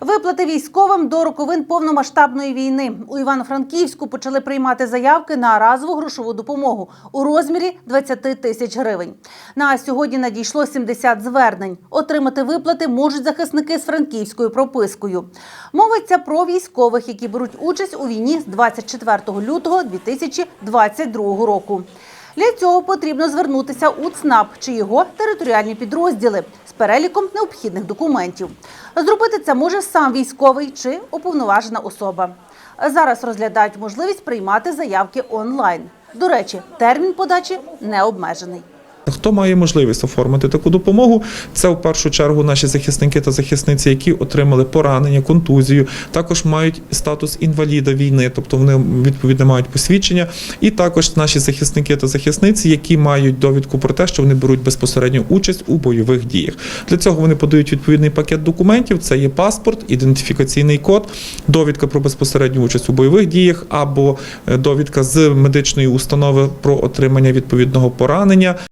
Виплати військовим до роковин повномасштабної війни у Івано-Франківську почали приймати заявки на разову грошову допомогу у розмірі 20 тисяч гривень. На сьогодні надійшло 70 звернень. Отримати виплати можуть захисники з франківською пропискою. Мовиться про військових, які беруть участь у війні з 24 лютого 2022 року. Для цього потрібно звернутися у ЦНАП чи його територіальні підрозділи з переліком необхідних документів. Зробити це може сам військовий чи уповноважена особа. Зараз розглядають можливість приймати заявки онлайн. До речі, термін подачі не обмежений. Хто має можливість оформити таку допомогу? Це в першу чергу наші захисники та захисниці, які отримали поранення, контузію, також мають статус інваліда війни, тобто вони відповідно мають посвідчення, і також наші захисники та захисниці, які мають довідку про те, що вони беруть безпосередню участь у бойових діях. Для цього вони подають відповідний пакет документів. Це є паспорт, ідентифікаційний код, довідка про безпосередню участь у бойових діях або е, довідка з медичної установи про отримання відповідного поранення.